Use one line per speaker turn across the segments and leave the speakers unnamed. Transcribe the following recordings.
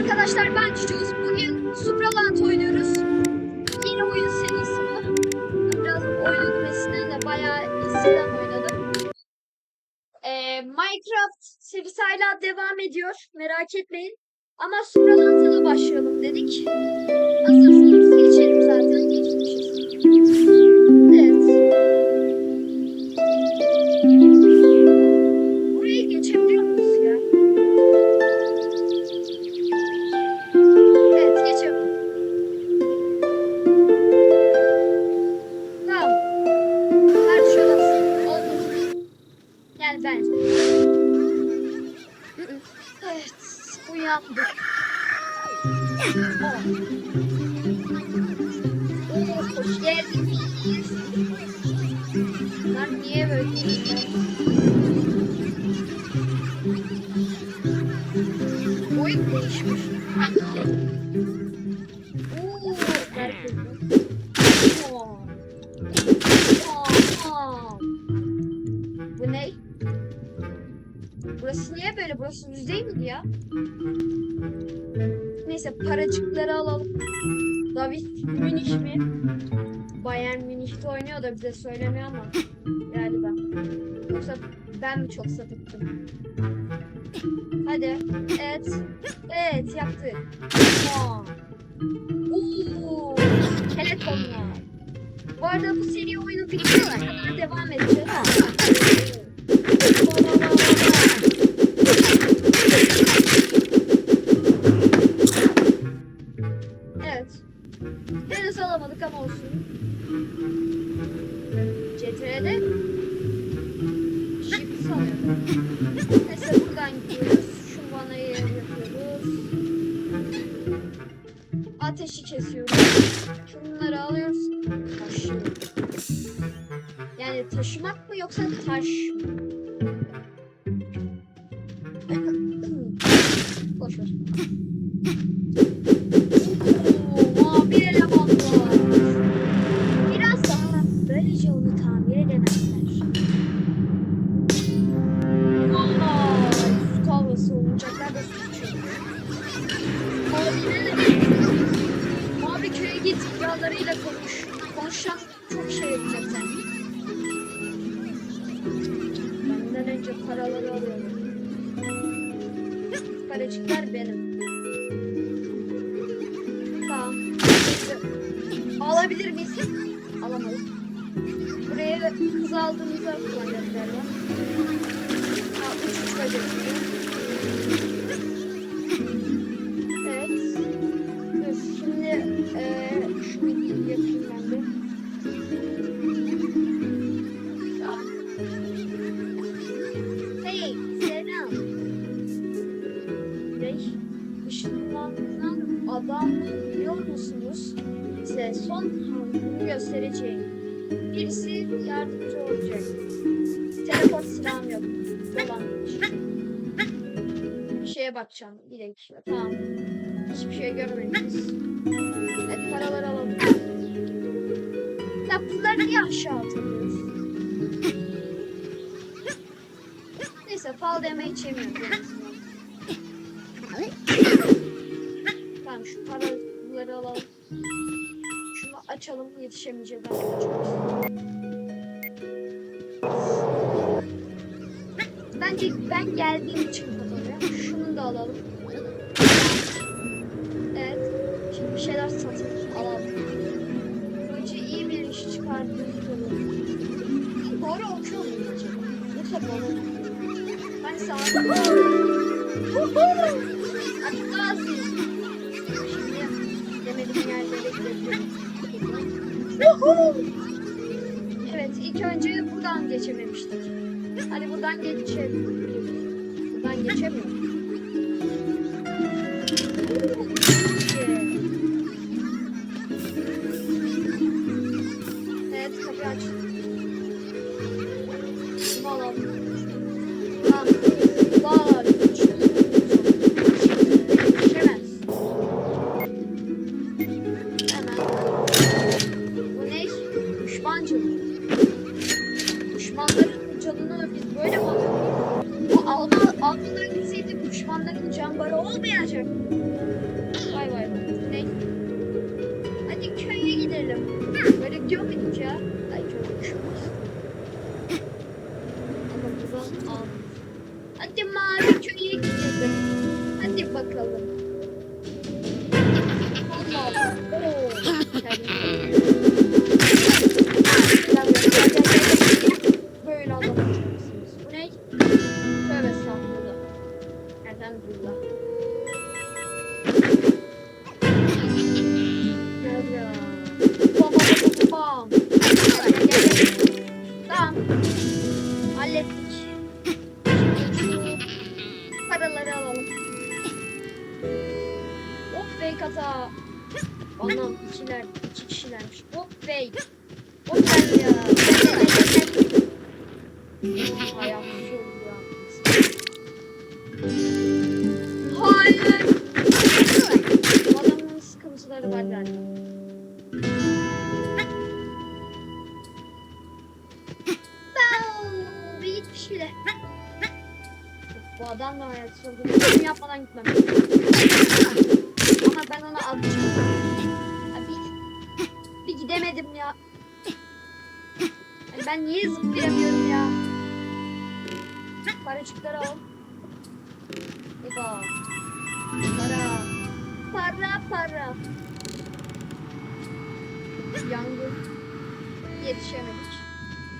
arkadaşlar ben Cücüz. Bugün Supraland oynuyoruz. Yeni oyun serisi bu. Biraz oynadım eskiden de bayağı eskiden oynadım. Ee, Minecraft serisi hala devam ediyor. Merak etmeyin. Ama Supraland'a da başlayalım dedik. Hazırsanız geçelim zaten. Geçmişiz. Evet. Geldiniz. Lan niye böyle Oyun değişmiş. Oo, garip oldu. Oo. Aa. Bu ne? Burası niye böyle? Burası düz değil miydi ya? Neyse paracıkları alalım. David Münih mi? Bayern Münih'te oynuyor da bize söylemiyor ama galiba. Yoksa ben mi çok sapıttım? Hadi. Evet. Evet yaptık. Aa. Oo. Telefonlar. Bu arada bu seri oyunu bitiriyorlar. Hemen devam edeceğiz. Yani taşımak mı yoksa taş? Boş ver. Oo, mavi elemanlar. Biraz daha böylece onu tamir edemezler. Olacaklar da su içiyor. Mavi ne Mavi köye git, krallarıyla konuş. Konuşan çok şey yapacak sen. Benden önce paraları alıyorum. Paracıklar benim. Tamam. Alabilir miyiz? Alamayız. Buraya kız aldığımızda kullanacağız halini göstereceğim. Birisi yardımcı olacak. Teleport silahım yok. Dolanmış. Bir şeye bakacağım. Bir dakika. Tamam. Hiçbir şey görmediniz. Evet paraları alalım. Ya bunları niye aşağı atıyoruz? Neyse fal en azından. Tamam şu paraları alalım. Açalım yetişemeyeceğiz arkadaşlar. Bence ben geldiğim için kapanıyor. Şunu da alalım. Evet. Şimdi bir şeyler satın alalım. Önce iyi bir iş çıkardığımız olur. Doğru okuyor muyum acaba? Yoksa doğru mu? Ben sağ Hadi gazi. Şimdi demediğim yerlere gidebilirim. Evet ilk önce buradan geçememiştik. Hadi buradan geçebiliriz. Buradan geçemiyorum. Evet kapıyı aç. Vay vay. Ne? Hadi köye gidelim. Böyle diyor muyduk ya? Ay çok hoşuma Ama buradan al. Hadi mavi köye gidelim. Hadi bakalım. Allah. Oo. Böyle adam. Bu ne? Tövbe estağfurullah. Elhamdülillah. Bey. Hop gel ya. Hayır. Bu adamın sıkıntıları var bile. Bu adam da hayat sordu. Benim yapmadan gitmem. Ben niye zıplayamıyorum ya? Paracıkları al. Eba. Para. Para para. Yangın. Yetişemedik.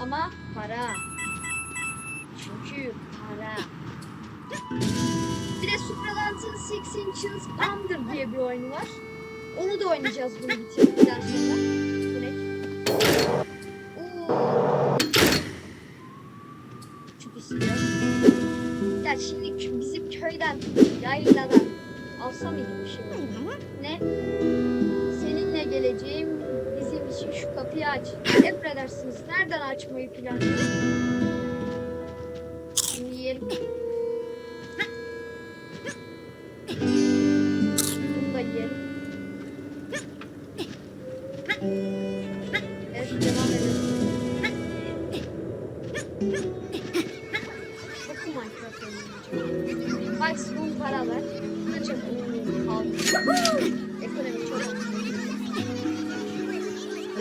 Ama para. Çünkü para. Bir de Supralant'ın Six Inches Under diye bir oyunu var. Onu da oynayacağız bunu bitirdikten sonra. Yayladan alsam mıydı bir şey? Ne? Seninle geleceğim bizim için şu kapıyı aç. Emredersiniz. Nereden açmayı planlıyorsun? Ekonomi çok.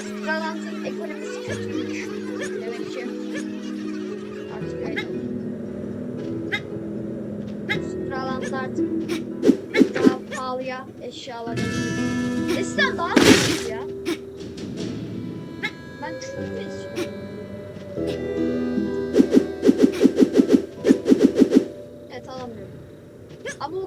Stralant'ın ekonomisi kötüymüş. Demek ki artık öyle. Stralant'ta artık daha pahalıya eşyalar alıyor. Eskiden daha ucuz ya. Ben çok istiyorum. Evet alamıyorum. Ama o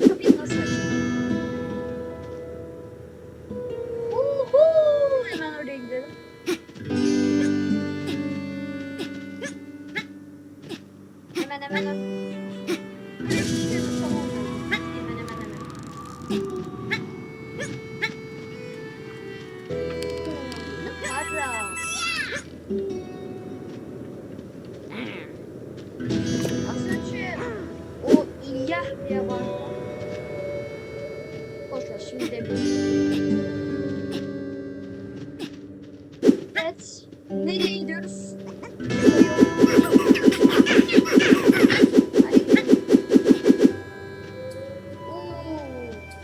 diye var. Boş ver şimdi de Evet. Nereye gidiyoruz?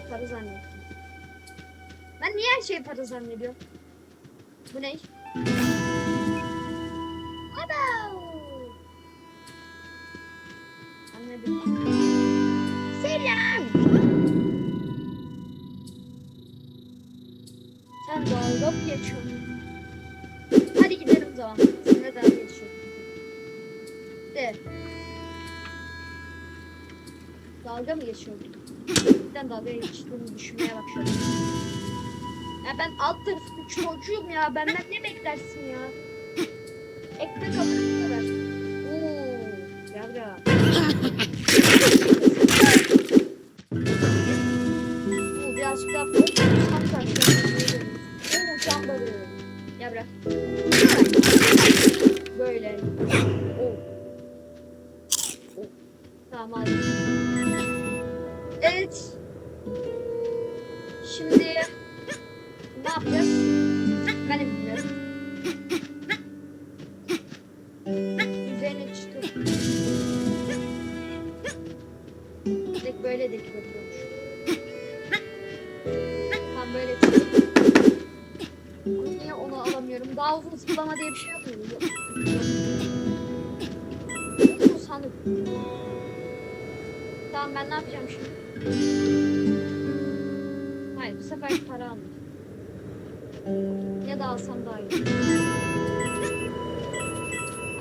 Para zannettim. Ben niye her şeyi para zannediyorum? Bu ne? Dalga mı geçiyorum? Cidden dalga geçtiğimi düşünmeye başladım. Ya ben alt tarafı çocuğum ya. Benden ne beklersin ya? Ekmek bu kadar. Oo, gel. Bu birazcık daha çok tam karşıya. Oo. Gel bırak. Böyle. Oo. Oo. Tamam aldım. Şimdi ne yapacağız? Ben de bilmiyorum. Üzerine çıkıp Direkt böyle de yapıyormuş. Tam böyle Ama niye onu alamıyorum? Daha uzun zıplama diye bir şey yapmıyorum. Yok. Sanırım. Tamam ben ne yapacağım şimdi? Sefer para almayacağım. Ya da alsam daha iyi.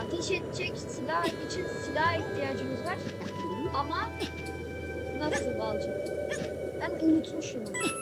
Ateş edecek silah için silah ihtiyacımız var. Ama nasıl alacağım? Ben unutmuşum onu.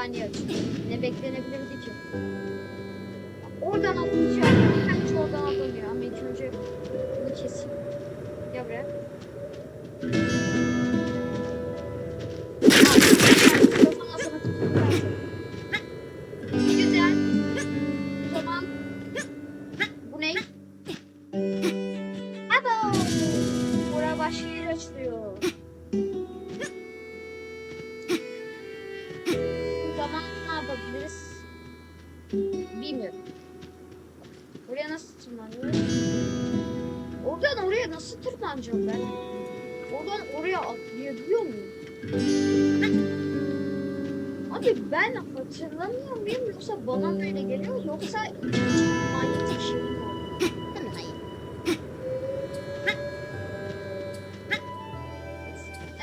Saniye açılıyor. Ne beklenebilirdi ki? Oradan atlayacağım. Bence oradan atlanıyor ama ilk önce bunu keseyim. Gel buraya. Bilmiyorum. Oraya nasıl tırmanıyoruz? Oradan oraya nasıl tırmanacağım ben? Oradan oraya atlayabiliyor muyum? Abi ben hatırlamıyor muyum yoksa bana mı öyle geliyor yoksa manyetik şey mi?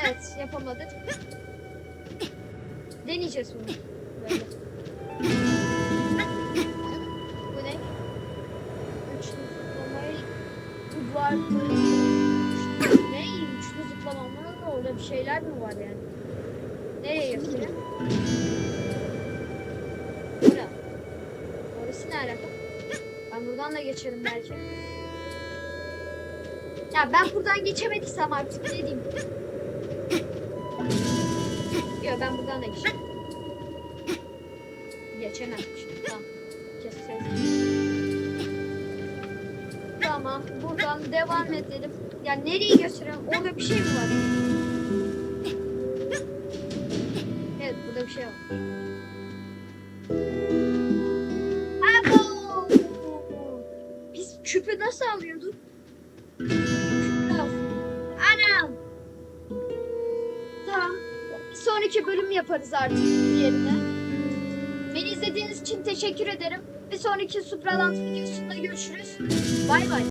Evet yapamadık. Deneyeceğiz bunu. Şeyler mi var yani? Nereye götüreyim? Bura. Orası ne alaka? Ben buradan da geçerim belki. Ya ben buradan geçemediysem artık ne diyeyim? Yok ben buradan da geçerim. Geçemem şimdi. Tamam. Keseceğiz. Tamam. Buradan devam edelim. Ya nereye götürüyorum? Orada bir şey mi var? Şey var. Abo! Biz küpü nasıl alıyorduk? Anam! Tamam. Sonraki bölüm yaparız artık diğerine. Beni izlediğiniz için teşekkür ederim. Bir sonraki Supraland videosunda görüşürüz. Bay bay.